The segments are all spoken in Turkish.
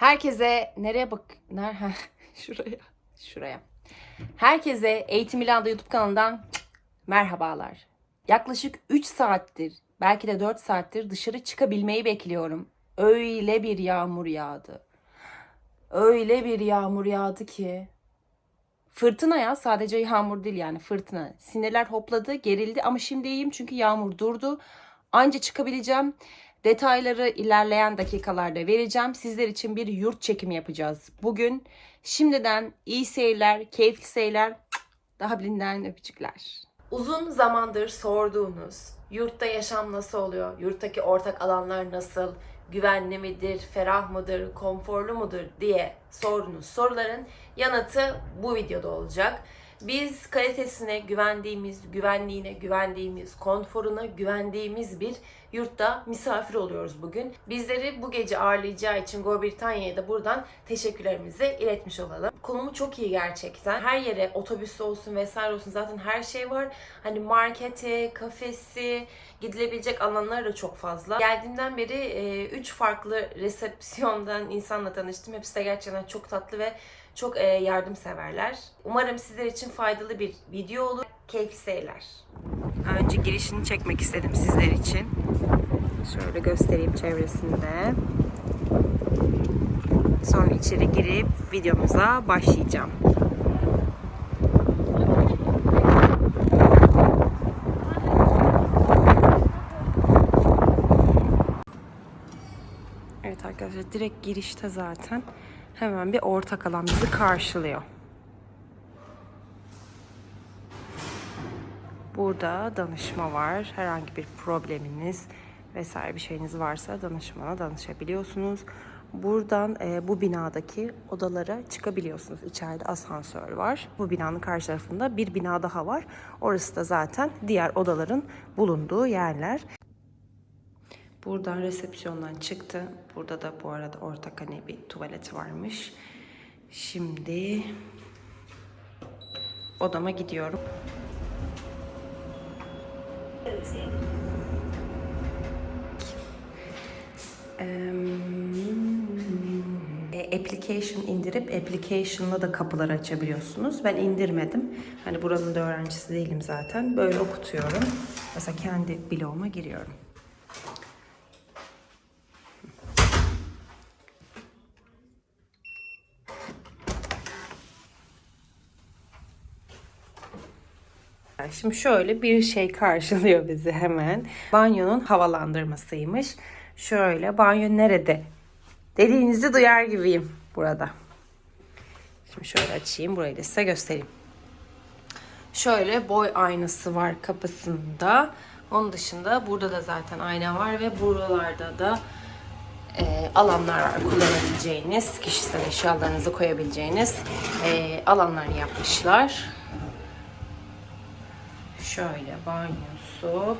Herkese nereye bak... Ner Heh, şuraya. Şuraya. Herkese Eğitim İlanda YouTube kanalından merhabalar. Yaklaşık 3 saattir, belki de 4 saattir dışarı çıkabilmeyi bekliyorum. Öyle bir yağmur yağdı. Öyle bir yağmur yağdı ki. Fırtına ya sadece yağmur değil yani fırtına. Sinirler hopladı, gerildi ama şimdi iyiyim çünkü yağmur durdu. Anca çıkabileceğim. Detayları ilerleyen dakikalarda vereceğim. Sizler için bir yurt çekimi yapacağız. Bugün şimdiden iyi seyirler, keyifli seyirler. Daha birinden öpücükler. Uzun zamandır sorduğunuz yurtta yaşam nasıl oluyor? Yurttaki ortak alanlar nasıl? Güvenli midir, ferah mıdır, konforlu mudur diye sorduğunuz soruların yanıtı bu videoda olacak. Biz kalitesine güvendiğimiz, güvenliğine güvendiğimiz, konforuna güvendiğimiz bir yurtta misafir oluyoruz bugün. Bizleri bu gece ağırlayacağı için Go Britanya'ya da buradan teşekkürlerimizi iletmiş olalım. Konumu çok iyi gerçekten. Her yere otobüs olsun vesaire olsun zaten her şey var. Hani marketi, kafesi, gidilebilecek alanlar da çok fazla. Geldiğimden beri 3 farklı resepsiyondan insanla tanıştım. Hepsi de gerçekten çok tatlı ve çok e, yardımseverler. Umarım sizler için faydalı bir video olur. Keyifli seyirler. Önce girişini çekmek istedim sizler için. Şöyle göstereyim çevresinde. Sonra içeri girip videomuza başlayacağım. Evet arkadaşlar direkt girişte zaten hemen bir ortak alan bizi karşılıyor. Burada danışma var. Herhangi bir probleminiz vesaire bir şeyiniz varsa danışmana danışabiliyorsunuz. Buradan e, bu binadaki odalara çıkabiliyorsunuz. İçeride asansör var. Bu binanın karşı tarafında bir bina daha var. Orası da zaten diğer odaların bulunduğu yerler. Buradan resepsiyondan çıktı. Burada da bu arada ortak hani bir tuvalet varmış. Şimdi odama gidiyorum. Eee, application indirip application'la da kapıları açabiliyorsunuz. Ben indirmedim. Hani buranın da öğrencisi değilim zaten. Böyle okutuyorum. Mesela kendi bloğuma giriyorum. Şimdi şöyle bir şey karşılıyor bizi hemen. Banyonun havalandırmasıymış. Şöyle banyo nerede? Dediğinizi duyar gibiyim burada. Şimdi şöyle açayım burayı da size göstereyim. Şöyle boy aynası var kapısında. Onun dışında burada da zaten ayna var ve buralarda da e, alanlar var kullanabileceğiniz, kişisel eşyalarınızı koyabileceğiniz e, alanlar yapmışlar. Şöyle banyosu,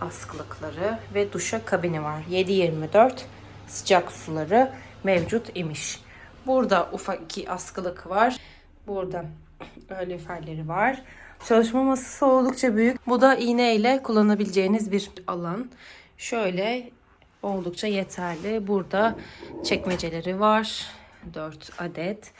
askılıkları ve duşa kabini var. 7-24 sıcak suları mevcut imiş. Burada ufak iki askılık var. Burada kaloriferleri var. Çalışma masası oldukça büyük. Bu da iğne ile kullanabileceğiniz bir alan. Şöyle oldukça yeterli. Burada çekmeceleri var. 4 adet.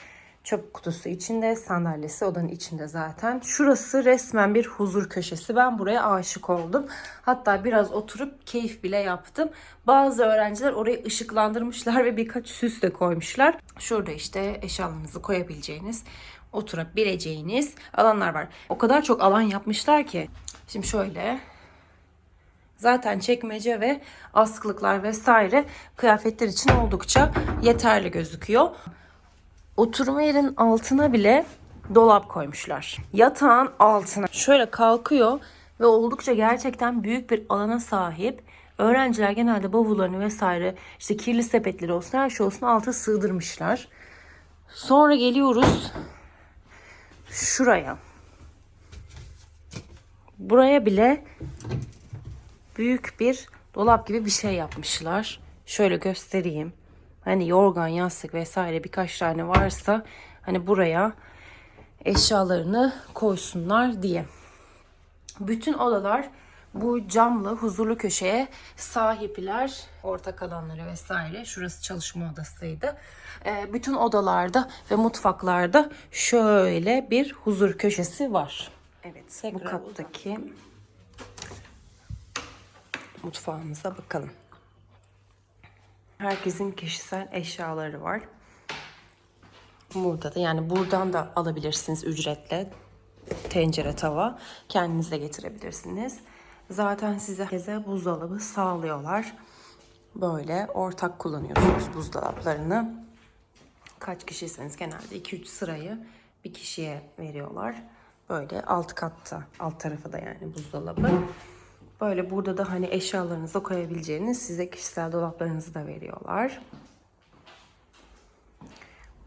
Çöp kutusu içinde, sandalyesi odanın içinde zaten. Şurası resmen bir huzur köşesi. Ben buraya aşık oldum. Hatta biraz oturup keyif bile yaptım. Bazı öğrenciler orayı ışıklandırmışlar ve birkaç süs de koymuşlar. Şurada işte eşyalarınızı koyabileceğiniz, oturabileceğiniz alanlar var. O kadar çok alan yapmışlar ki. Şimdi şöyle Zaten çekmece ve askılıklar vesaire kıyafetler için oldukça yeterli gözüküyor. Oturma yerin altına bile dolap koymuşlar. Yatağın altına şöyle kalkıyor ve oldukça gerçekten büyük bir alana sahip. Öğrenciler genelde bavullarını vesaire işte kirli sepetleri olsun her şey olsun alta sığdırmışlar. Sonra geliyoruz şuraya. Buraya bile büyük bir dolap gibi bir şey yapmışlar. Şöyle göstereyim. Hani yorgan, yastık vesaire birkaç tane varsa hani buraya eşyalarını koysunlar diye. Bütün odalar Bu camlı huzurlu köşeye sahipler, ortak alanları vesaire. Şurası çalışma odasıydı. Ee, bütün odalarda ve mutfaklarda şöyle bir huzur köşesi var. Evet, bu kattaki mutfağımıza bakalım. Herkesin kişisel eşyaları var. Burada da yani buradan da alabilirsiniz ücretle. Tencere, tava kendinize getirebilirsiniz. Zaten size herkese buzdolabı sağlıyorlar. Böyle ortak kullanıyorsunuz buzdolaplarını. Kaç kişiyseniz genelde 2-3 sırayı bir kişiye veriyorlar. Böyle alt katta, alt tarafı da yani buzdolabı. Böyle burada da hani eşyalarınızı koyabileceğiniz size kişisel dolaplarınızı da veriyorlar.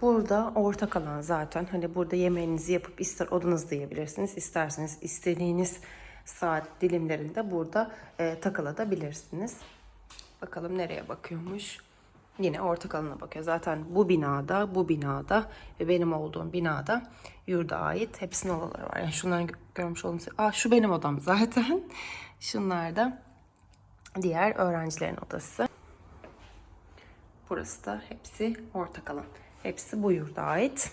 Burada ortak alan zaten. Hani burada yemeğinizi yapıp ister odanızda yiyebilirsiniz. isterseniz istediğiniz saat dilimlerinde burada e, takılabilirsiniz. Bakalım nereye bakıyormuş. Yine ortak alana bakıyor. Zaten bu binada, bu binada ve benim olduğum binada yurda ait hepsinin odaları var. Yani şunların gö- görmüş olduğunuz... Aa şu benim odam zaten. Şunlar da diğer öğrencilerin odası. Burası da hepsi ortak alan. Hepsi bu yurda ait.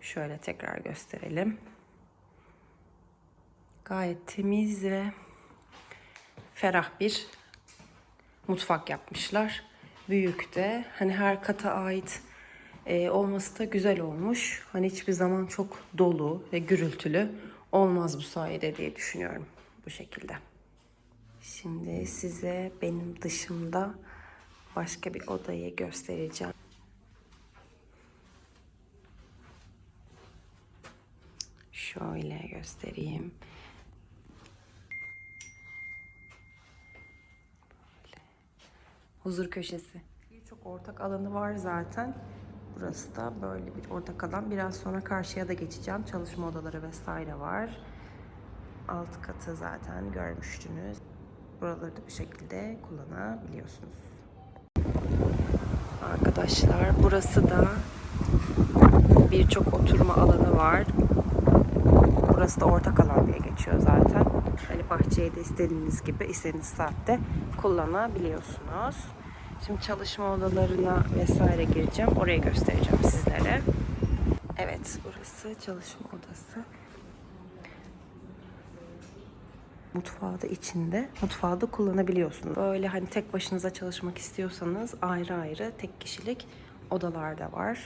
Şöyle tekrar gösterelim. Gayet temiz ve ferah bir mutfak yapmışlar. Büyük de hani her kata ait e, olması da güzel olmuş. Hani hiçbir zaman çok dolu ve gürültülü olmaz bu sayede diye düşünüyorum bu şekilde. Şimdi size benim dışımda başka bir odayı göstereceğim. Şöyle göstereyim. Huzur köşesi. Birçok ortak alanı var zaten. Burası da böyle bir ortak alan. Biraz sonra karşıya da geçeceğim. Çalışma odaları vesaire var. Alt katı zaten görmüştünüz. Buraları da bu şekilde kullanabiliyorsunuz. Arkadaşlar burası da birçok oturma alanı var. Burası da ortak alan diye geçiyor zaten. Hani bahçeyi de istediğiniz gibi istediğiniz saatte kullanabiliyorsunuz. Şimdi çalışma odalarına vesaire gireceğim. Orayı göstereceğim sizlere. Evet burası çalışma odası. Mutfağı da içinde. Mutfağı da kullanabiliyorsunuz. Böyle hani tek başınıza çalışmak istiyorsanız ayrı ayrı tek kişilik odalar da var.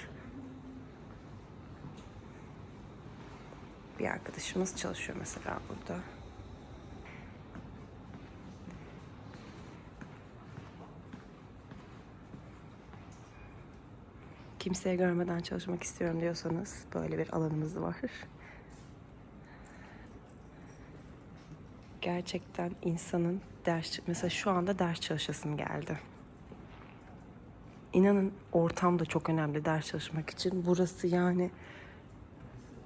Bir arkadaşımız çalışıyor mesela burada. Kimseye görmeden çalışmak istiyorum diyorsanız böyle bir alanımız var. Gerçekten insanın ders mesela şu anda ders çalışasım geldi. İnanın ortam da çok önemli ders çalışmak için. Burası yani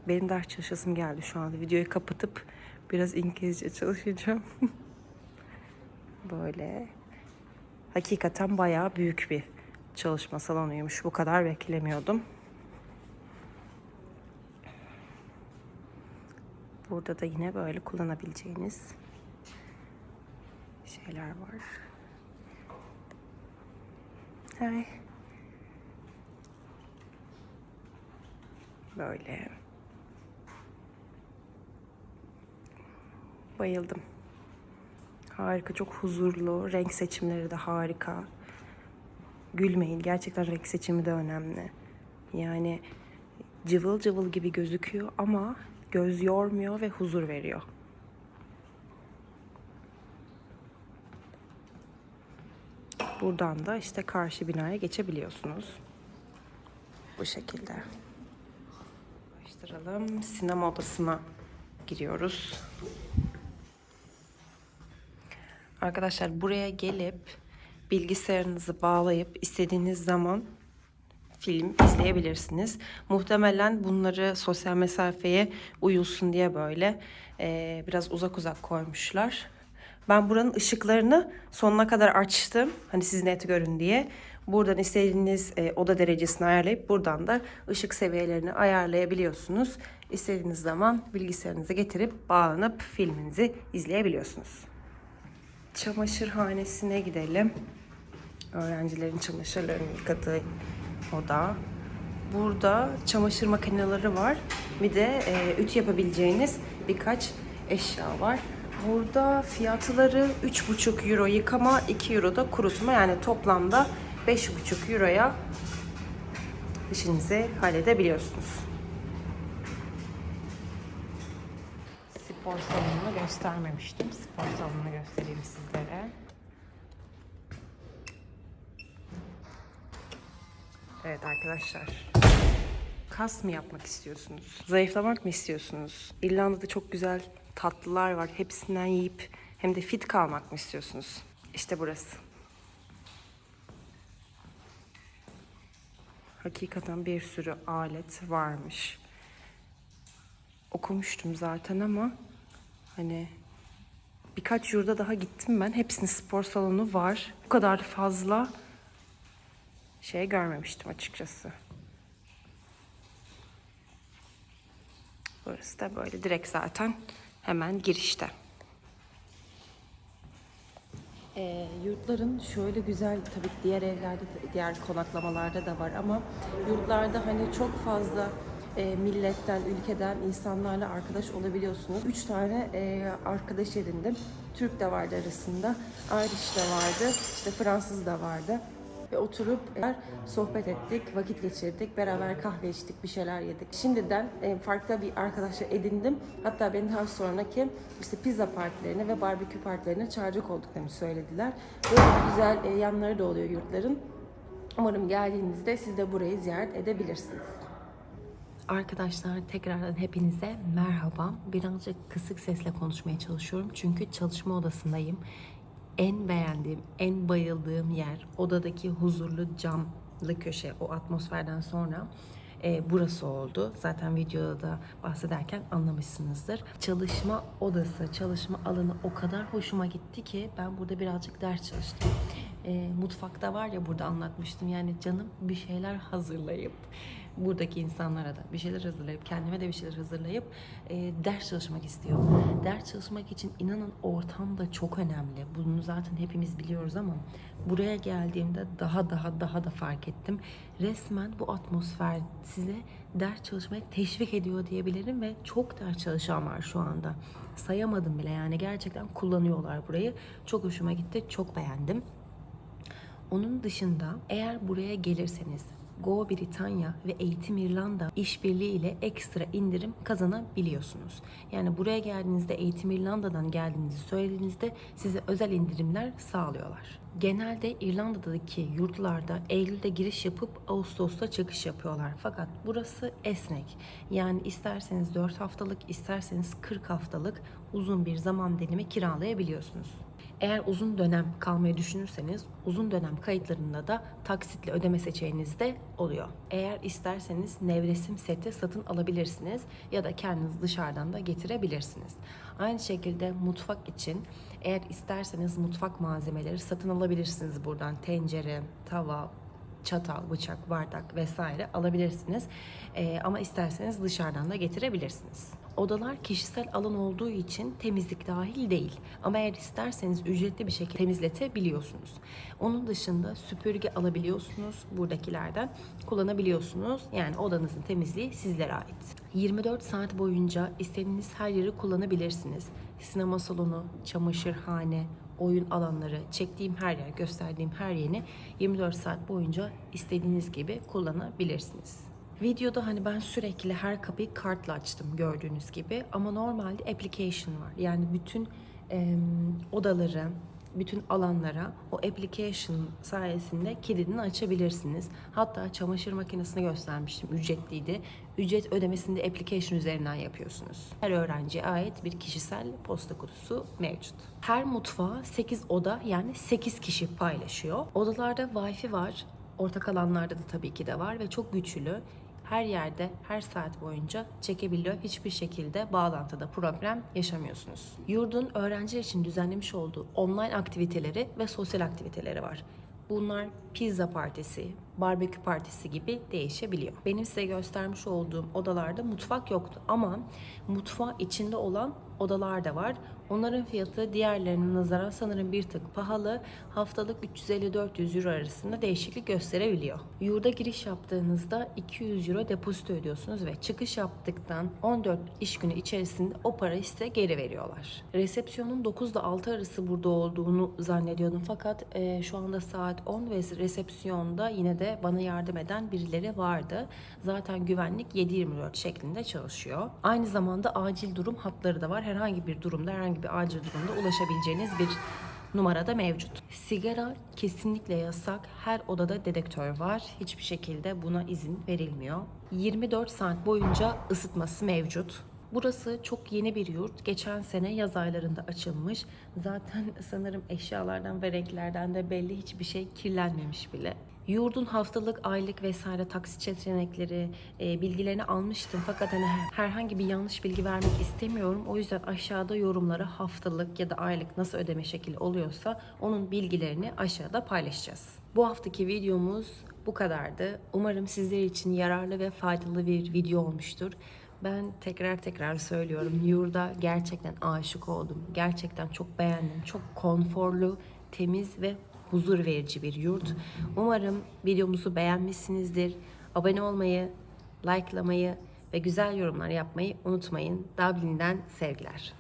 benim ders çalışasım geldi şu anda. Videoyu kapatıp biraz İngilizce çalışacağım. Böyle. Hakikaten bayağı büyük bir çalışma salonuymuş. Bu kadar beklemiyordum. Burada da yine böyle kullanabileceğiniz şeyler var. Hay. Böyle. Bayıldım. Harika, çok huzurlu. Renk seçimleri de harika. Gülmeyin. Gerçekten renk seçimi de önemli. Yani cıvıl cıvıl gibi gözüküyor ama göz yormuyor ve huzur veriyor. Buradan da işte karşı binaya geçebiliyorsunuz. Bu şekilde. Başlayalım. Sinema odasına giriyoruz. Arkadaşlar buraya gelip bilgisayarınızı bağlayıp istediğiniz zaman film izleyebilirsiniz. Muhtemelen bunları sosyal mesafeye uyulsun diye böyle eee, biraz uzak uzak koymuşlar. Ben buranın ışıklarını sonuna kadar açtım. Hani siz net görün diye. Buradan istediğiniz e, oda derecesini ayarlayıp buradan da ışık seviyelerini ayarlayabiliyorsunuz. İstediğiniz zaman bilgisayarınıza getirip bağlanıp filminizi izleyebiliyorsunuz. Çamaşırhanesine gidelim. Öğrencilerin çamaşırlarını yıkadığı oda. Burada çamaşır makineleri var. Bir de e, ütü yapabileceğiniz birkaç eşya var. Burada fiyatları 3,5 euro yıkama, 2 euro da kurutma. Yani toplamda 5,5 euroya işinizi halledebiliyorsunuz. Spor salonunu göstermemiştim. Spor salonunu göstereyim sizlere. Evet arkadaşlar. Kas mı yapmak istiyorsunuz? Zayıflamak mı istiyorsunuz? İrlanda'da çok güzel tatlılar var. Hepsinden yiyip hem de fit kalmak mı istiyorsunuz? İşte burası. Hakikaten bir sürü alet varmış. Okumuştum zaten ama hani birkaç yurda daha gittim ben. Hepsinin spor salonu var. Bu kadar fazla şey görmemiştim açıkçası. Burası da böyle direkt zaten hemen girişte. E, yurtların şöyle güzel tabii diğer evlerde diğer konaklamalarda da var ama yurtlarda hani çok fazla e, milletten, ülkeden insanlarla arkadaş olabiliyorsunuz. Üç tane e, arkadaş edindim. Türk de vardı arasında, Irish de vardı, işte Fransız da vardı. Ve oturup sohbet ettik, vakit geçirdik, beraber kahve içtik, bir şeyler yedik. Şimdiden e, farklı bir arkadaşla edindim. Hatta beni daha sonraki işte pizza partilerine ve barbekü partilerine çağıracak olduklarını söylediler. Böyle güzel e, yanları da oluyor yurtların. Umarım geldiğinizde siz de burayı ziyaret edebilirsiniz. Arkadaşlar tekrardan hepinize merhaba. Birazcık kısık sesle konuşmaya çalışıyorum çünkü çalışma odasındayım. En beğendiğim, en bayıldığım yer odadaki huzurlu camlı köşe o atmosferden sonra e, burası oldu. Zaten videoda da bahsederken anlamışsınızdır. Çalışma odası, çalışma alanı o kadar hoşuma gitti ki ben burada birazcık ders çalıştım. E, mutfakta var ya burada anlatmıştım yani canım bir şeyler hazırlayıp buradaki insanlara da bir şeyler hazırlayıp kendime de bir şeyler hazırlayıp e, ders çalışmak istiyor. Ders çalışmak için inanın ortam da çok önemli. Bunu zaten hepimiz biliyoruz ama buraya geldiğimde daha daha daha da fark ettim. Resmen bu atmosfer size ders çalışmaya teşvik ediyor diyebilirim ve çok ders çalışan var şu anda. Sayamadım bile yani gerçekten kullanıyorlar burayı. Çok hoşuma gitti, çok beğendim. Onun dışında eğer buraya gelirseniz Go Britanya ve Eğitim İrlanda işbirliği ile ekstra indirim kazanabiliyorsunuz. Yani buraya geldiğinizde Eğitim İrlanda'dan geldiğinizi söylediğinizde size özel indirimler sağlıyorlar. Genelde İrlanda'daki yurtlarda Eylül'de giriş yapıp Ağustos'ta çıkış yapıyorlar. Fakat burası esnek. Yani isterseniz 4 haftalık, isterseniz 40 haftalık uzun bir zaman dilimi kiralayabiliyorsunuz. Eğer uzun dönem kalmayı düşünürseniz uzun dönem kayıtlarında da taksitli ödeme seçeneğiniz de oluyor. Eğer isterseniz nevresim seti satın alabilirsiniz ya da kendiniz dışarıdan da getirebilirsiniz. Aynı şekilde mutfak için eğer isterseniz mutfak malzemeleri satın alabilirsiniz buradan. Tencere, tava, çatal, bıçak, bardak vesaire alabilirsiniz. Ee, ama isterseniz dışarıdan da getirebilirsiniz. Odalar kişisel alan olduğu için temizlik dahil değil. Ama eğer isterseniz ücretli bir şekilde temizletebiliyorsunuz. Onun dışında süpürge alabiliyorsunuz buradakilerden. Kullanabiliyorsunuz. Yani odanızın temizliği sizlere ait. 24 saat boyunca istediğiniz her yeri kullanabilirsiniz. Sinema salonu, çamaşırhane, oyun alanları, çektiğim her yer, gösterdiğim her yeri 24 saat boyunca istediğiniz gibi kullanabilirsiniz. Videoda hani ben sürekli her kapıyı kartla açtım gördüğünüz gibi ama normalde application var. Yani bütün em, odaları, bütün alanlara o application sayesinde kilidini açabilirsiniz. Hatta çamaşır makinesini göstermiştim. Ücretliydi. Ücret ödemesini de application üzerinden yapıyorsunuz. Her öğrenciye ait bir kişisel posta kutusu mevcut. Her mutfağa 8 oda yani 8 kişi paylaşıyor. Odalarda wifi var. Ortak alanlarda da tabii ki de var ve çok güçlü her yerde her saat boyunca çekebiliyor. Hiçbir şekilde bağlantıda problem yaşamıyorsunuz. Yurdun öğrenciler için düzenlemiş olduğu online aktiviteleri ve sosyal aktiviteleri var. Bunlar pizza partisi, barbekü partisi gibi değişebiliyor. Benim size göstermiş olduğum odalarda mutfak yoktu ama mutfağı içinde olan odalar da var. Onların fiyatı diğerlerine nazaran sanırım bir tık pahalı. Haftalık 350-400 euro arasında değişiklik gösterebiliyor. Yurda giriş yaptığınızda 200 euro depozito ödüyorsunuz ve çıkış yaptıktan 14 iş günü içerisinde o parayı size geri veriyorlar. Resepsiyonun 9 ile 6 arası burada olduğunu zannediyordum fakat e, şu anda saat 10 ve resepsiyonda yine de bana yardım eden birileri vardı. Zaten güvenlik 7-24 şeklinde çalışıyor. Aynı zamanda acil durum hatları da var. Herhangi bir durumda, herhangi bir acil durumda ulaşabileceğiniz bir numarada mevcut. Sigara kesinlikle yasak. Her odada dedektör var. Hiçbir şekilde buna izin verilmiyor. 24 saat boyunca ısıtması mevcut. Burası çok yeni bir yurt. Geçen sene yaz aylarında açılmış. Zaten sanırım eşyalardan ve renklerden de belli hiçbir şey kirlenmemiş bile. Yurdun haftalık, aylık vesaire taksit seçenekleri, e, bilgilerini almıştım. Fakat hani herhangi bir yanlış bilgi vermek istemiyorum. O yüzden aşağıda yorumlara haftalık ya da aylık nasıl ödeme şekli oluyorsa onun bilgilerini aşağıda paylaşacağız. Bu haftaki videomuz bu kadardı. Umarım sizler için yararlı ve faydalı bir video olmuştur. Ben tekrar tekrar söylüyorum. Yurda gerçekten aşık oldum. Gerçekten çok beğendim. Çok konforlu, temiz ve huzur verici bir yurt. Umarım videomuzu beğenmişsinizdir. Abone olmayı, likelamayı ve güzel yorumlar yapmayı unutmayın. Dublin'den sevgiler.